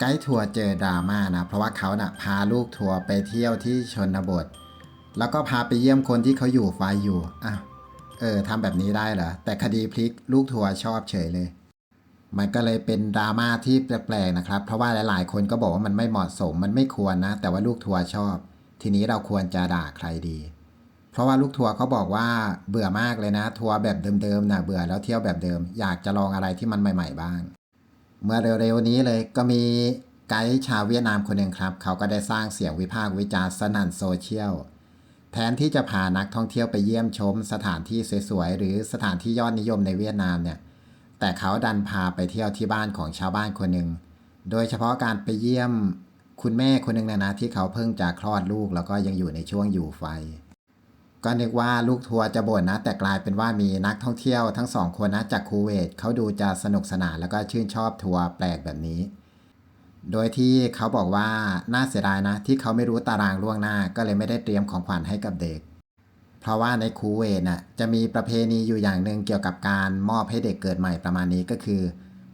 ไกด์ทัวร์เจอดราม่านะ เพราะว่าเขาน่ะพาลูกทัวร์ไปเที่ยวที่ชนบท แล้วก็พาไปเยี่ยมคนที่เขาอยู่ไฟอยู่อะเออทำแบบนี้ได้เหรอ แต่คดีพลิกลูกทัวร์ชอบเฉยเลย มันก็เลยเป็นดราม่าที่แปลกๆนะครับ เพราะว่าหลายๆ คนก็บอกว่ามันไม่เหมาะสมมันไม่ควรนะ แต่ว่าลูกทัวร์ชอบ ทีนี้เราควรจะด่าใครดี เพราะว่าลูกทัวร์เขาบอกว่าเบื่อมากเลยนะ ทัวร์แบบเดิมๆนะเบื่อแล้วเที่ยวแบบเดิม อยากจะลองอะไรที่มันใหม่ ๆ บ้าง เมื่อเร็วๆนี้เลยก็มีไกด์ชาวเวียดนามคนหนึ่งครับ เขาก็ได้สร้างเสียงวิพากษ์วิจารณ์สนั่นโซเชียล แทนที่จะพานักท่องเที่ยวไปเยี่ยมชมสถานที่สวยๆ หรือสถานที่ยอดนิยมในเวียดนามเนี่ย แต่เขาดันพาไปเที่ยวที่บ้านของชาวบ้านคนหนึ่ง โดยเฉพาะการไปเยี่ยมคุณแม่คนหนึ่งนะนะที่เขาเพิ่งจะคลอดลูกแล้วก็ยังอยู่ในช่วงอยู่ไฟ ก็นึกว่าลูกทัวร์จะบ่นนะ แต่กลายเป็นว่ามีนักท่องเที่ยวทั้งสองคนนะจากคูเวตเขาดูจะสนุกสนานแล้วก็ชื่นชอบทัวร์แปลกแบบนี้ โดยที่เขาบอกว่าน่าเสียดายนะ ที่เขาไม่รู้ตารางล่วงหน้าก็เลยไม่ได้เตรียมของขวัญให้กับเด็ก เพราะว่าในคูเวตน่ะจะมีประเพณีอยู่อย่างหนึ่งเกี่ยวกับการมอบให้เด็กเกิดใหม่ประมาณนี้ก็คือ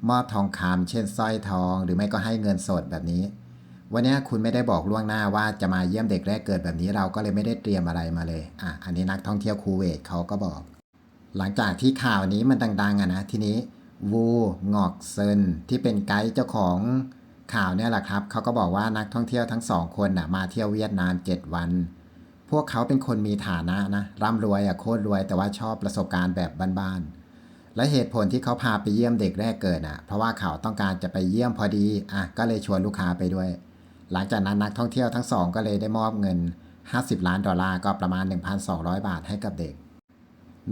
มอบทองคำเช่นสร้อยทอง หรือไม่ก็ให้เงินสดแบบนี้ วันนี้คุณไม่ได้บอกล่วงหน้าว่าจะมาเยี่ยมเด็กแรกเกิดแบบนี้เราก็เลยไม่ได้เตรียมอะไรมาเลย อะ อันนี้นักท่องเที่ยวคูเวตเขาก็บอก หลังจากที่ข่าวนี้มันดังๆอะนะ ทีนี้วูงอกเซินที่เป็นไกด์เจ้าของข่าวเนี่ยแหละครับ เขาก็บอกว่านักท่องเที่ยวทั้งสองคนน่ะมาเที่ยวเวียดนาม 7 วัน พวกเขาเป็นคนมีฐานะนะร่ำรวยอะโคตรรวย แต่ว่าชอบประสบการณ์แบบบ้านๆ และเหตุผลที่เขาพาไปเยี่ยมเด็กแรกเกิดอะเพราะว่าเขาต้องการจะไปเยี่ยมพอดี อะ ก็เลยชวนลูกค้าไปด้วย หลังจากนั้นนักท่องเที่ยวทั้งสองก็เลยได้มอบเงิน 50 ล้านดอลลาร์ก็ประมาณ 1,200 บาทให้กับเด็ก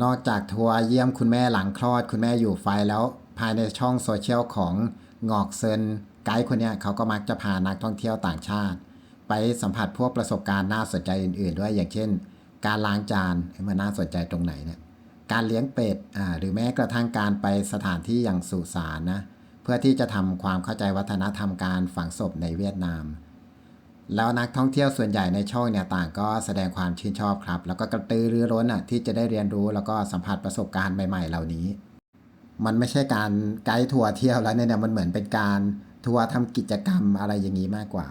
นอกจากทัวร์เยี่ยมคุณแม่หลังคลอด คุณแม่อยู่ไฟแล้วภายในช่องโซเชียลของงอกเซินไกด์คนนี้เขาก็มักจะพานักท่องเที่ยวต่างชาติ ไปสัมผัสพวกประสบการณ์น่าสนใจอื่น ๆ ด้วยอย่างเช่น การล้างจานมันน่าสนใจตรงไหนเนี่ยการเลี้ยงเป็ดอ่าหรือแม้กระทั่งการไปสถานที่อย่างสุสานนะเพื่อที่จะทำความเข้าใจวัฒนธรรมการฝังศพในเวียดนาม แล้วนักท่องเที่ยวส่วนใหญ่ในช่องเนี่ยต่างก็แสดงความชื่นชอบครับ แล้วก็กระตือรือร้นอะที่จะได้เรียนรู้แล้วก็สัมผัสประสบการณ์ใหม่ๆ เหล่านี้ มันไม่ใช่การไกด์ทัวร์เที่ยวแล้วเนี่ยมันเหมือนเป็นการทัวร์ทำกิจกรรมอะไรอย่างนี้มากกว่า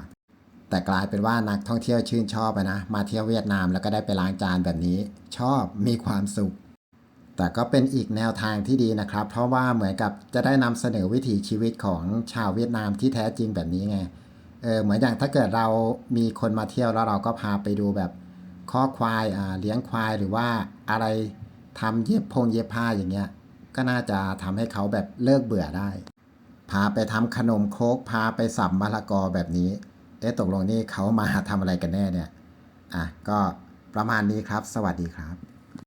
แต่กลายเป็นว่านักท่องเที่ยวชื่นชอบนะมาเที่ยวเวียดนามแล้วก็ได้ไปล้างจานแบบนี้ ชอบมีความสุข แต่ก็เป็นอีกแนวทางที่ดีนะครับ เพราะว่าเหมือนกับจะได้นำเสนอวิถีชีวิตของชาวเวียดนามที่แท้จริงแบบนี้ไง เออเหมือนอย่างถ้าเกิดเรามีคนมาเที่ยวแล้วเราก็พาไปดูแบบข้อควายอ่าเลี้ยงควายหรือว่าอะไรทำเย็บพงเย็บผ้าอย่างเงี้ย ก็น่าจะทำให้เขาแบบเลิกเบื่อได้ พาไปทำขนมโคกพาไปสับมะละกอแบบนี้ เอ๊ะตกลงนี่เขามาทำอะไรกันแน่เนี่ย อะก็ประมาณนี้ครับ สวัสดีครับ